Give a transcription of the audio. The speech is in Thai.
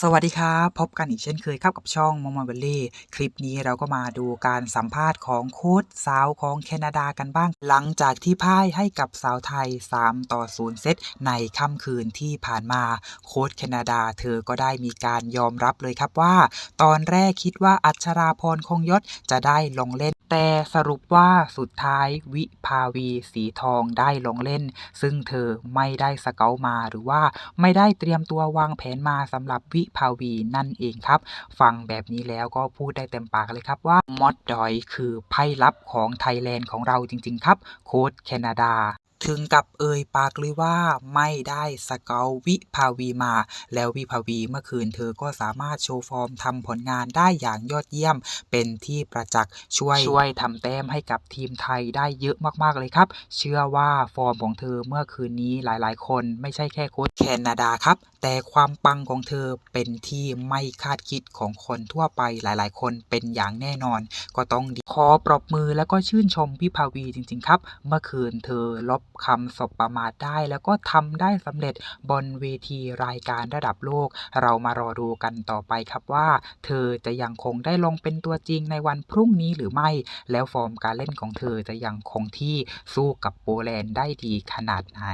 สวัสดีครับพบกันอีกเช่นเคยครับกับช่องมอมอเบลเล่คลิปนี้เราก็มาดูการสัมภาษณ์ของโค้ชสาวของแคนาดากันบ้าง หลังจากที่พ่ายให้กับสาวไทย 3 ต่อ 0 เซตในค่ำคืนที่ผ่านมาโค้ชแคนาดาเธอก็ได้มีการยอมรับเลยครับว่า ตอนแรกคิดว่าอัชราพรคงยศจะได้ลงเล่นแต่สรุปว่าสุดท้ายวิภาวีสีทองได้ลงเล่น ซึ่งเธอไม่ได้สเกลมาหรือว่าไม่ได้เตรียมตัววางแผนมาสำหรับวิภาวีนั่นเองครับ ฟังแบบนี้แล้วก็พูดได้เต็มปากเลยครับว่ามอดดอยคือไพ่ลับของไทยแลนด์ของเราจริง ๆ ครับ โค้ดแคนาดา ถึงกับเอ่ยปากเลยว่าไม่ได้สเกลวิภาวีมา แล้ววิภาวีเมื่อคืนเธอก็สามารถโชว์ฟอร์มทำผลงานได้อย่างยอดเยี่ยม เป็นที่ประจักษ์ช่วยช่วยทำแต้มให้กับทีมไทยได้เยอะมากๆเลยครับ เชื่อว่าฟอร์มของเธอเมื่อคืนนี้หลายๆ คนไม่ใช่แค่โค้ช แคนาดาครับ แต่ความปังของเธอเป็นที่ไม่คาดคิดของคนทั่วไปหลายๆ คนเป็นอย่างแน่นอน ก็ต้องขอปรบมือแล้วก็ชื่นชมวิภาวีจริง ๆ ครับ เมื่อคืนเธอลบคำสบประมาทได้ แล้วก็ทำได้สำเร็จบนเวทีรายการระดับโลก เรามารอดูกันต่อไปครับว่า เธอจะยังคงได้ลงเป็นตัวจริงในวันพรุ่งนี้หรือไม่ แล้วฟอร์มการเล่นของเธอจะยังคงที่สู้กับโปแลนด์ได้ดีขนาดไหน